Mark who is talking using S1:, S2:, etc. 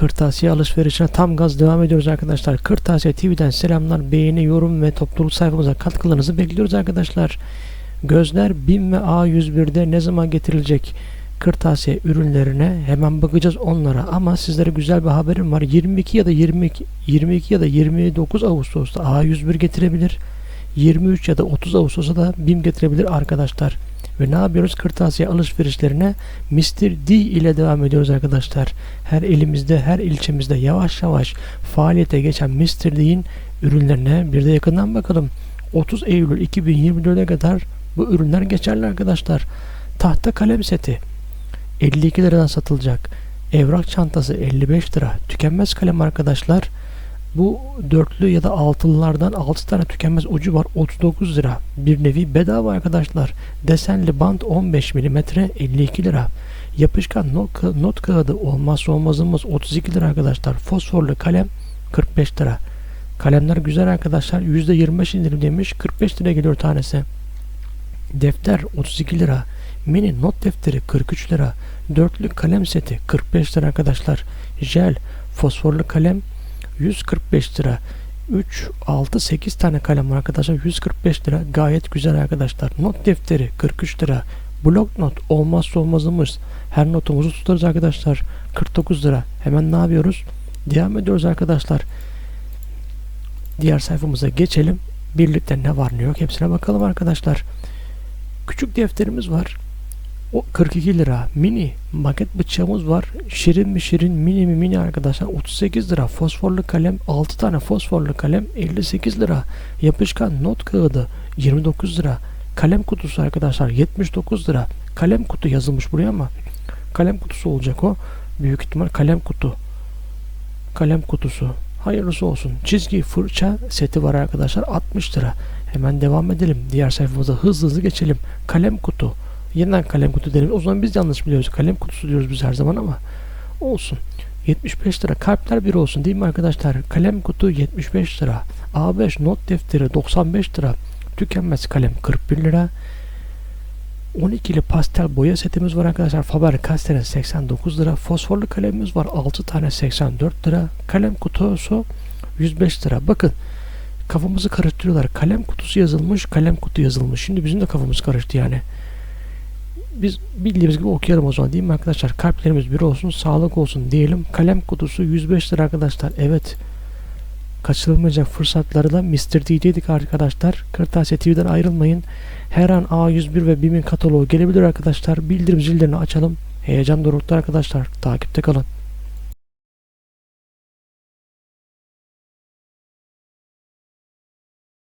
S1: Kırtasiye alışverişine tam gaz devam ediyoruz arkadaşlar. Kırtasiye TV'den selamlar, beğeni, yorum ve topluluk sayfamıza katkılarınızı bekliyoruz arkadaşlar. Gözler BİM ve A101'de ne zaman getirilecek kırtasiye ürünlerine hemen bakacağız onlara ama sizlere güzel bir haberim var. 22 ya da 22, 22 ya da 29 Ağustos'ta A101 getirebilir. 23 ya da 30 Ağustos'ta da BİM getirebilir arkadaşlar. Ve ne yapıyoruz? Kırtasiye alışverişlerine Mr. D ile devam ediyoruz arkadaşlar. Her elimizde, her ilçemizde yavaş yavaş faaliyete geçen Mr. D'in ürünlerine bir de yakından bakalım. 30 Eylül 2024'e kadar bu ürünler geçerli arkadaşlar. Tahta kalem seti 52 liradan satılacak. Evrak çantası 55 lira. Tükenmez kalem arkadaşlar. Bu dörtlü ya da altılılardan 6 tane tükenmez ucu var 39 lira. Bir nevi bedava arkadaşlar. Desenli bant 15 mm 52 lira. Yapışkan not, not kağıdı olmazsa olmazımız 32 lira arkadaşlar. Fosforlu kalem 45 lira. Kalemler güzel arkadaşlar. %25 indirim demiş. 45 lira geliyor tanesi. Defter 32 lira. Mini not defteri 43 lira. Dörtlü kalem seti 45 lira arkadaşlar. Jel fosforlu kalem 145 lira. 3, 6, 8 tane kalem var arkadaşlar. 145 lira. Gayet güzel arkadaşlar. Not defteri 43 lira. Blok not olmazsa olmazımız. Her notumuzu tutarız arkadaşlar. 49 lira. Hemen ne yapıyoruz? Devam ediyoruz arkadaşlar. Diğer sayfamıza geçelim. Birlikte ne var ne yok hepsine bakalım arkadaşlar. Küçük defterimiz var. O 42 lira. Mini maket bıçağımız var. Şirin mi şirin mini mi mini arkadaşlar. 38 lira. Fosforlu kalem 6 tane fosforlu kalem 58 lira. Yapışkan not kağıdı 29 lira. Kalem kutusu arkadaşlar 79 lira. Kalem kutu yazılmış buraya ama kalem kutusu olacak o. Büyük ihtimal kalem kutu. Kalem kutusu. Hayırlısı olsun. Çizgi fırça seti var arkadaşlar 60 lira. Hemen devam edelim. Diğer sayfamıza hızlı hızlı geçelim. Kalem kutu. Yeniden kalem kutu derim. O zaman biz yanlış biliyoruz. Kalem kutusu diyoruz biz her zaman ama olsun. 75 lira. Kalpler bir olsun değil mi arkadaşlar? Kalem kutu 75 lira. A5 not defteri 95 lira. Tükenmez kalem 41 lira. 12'li pastel boya setimiz var arkadaşlar. Faber-Castell'in 89 lira. Fosforlu kalemimiz var. 6 tane 84 lira. Kalem kutusu 105 lira. Bakın kafamızı karıştırıyorlar. Kalem kutusu yazılmış, kalem kutu yazılmış. Şimdi bizim de kafamız karıştı yani. Biz bildiğimiz gibi okuyalım o zaman değil mi arkadaşlar? Kalplerimiz bir olsun, sağlık olsun diyelim. Kalem kutusu 105 lira arkadaşlar. Evet. Kaçırılmayacak fırsatları da Mr. D'deydik arkadaşlar. Kırtasiye TV'den ayrılmayın. Her an A101 ve BİM'in kataloğu gelebilir arkadaşlar. Bildirim zillerini açalım. Heyecan dorukta arkadaşlar. Takipte kalın.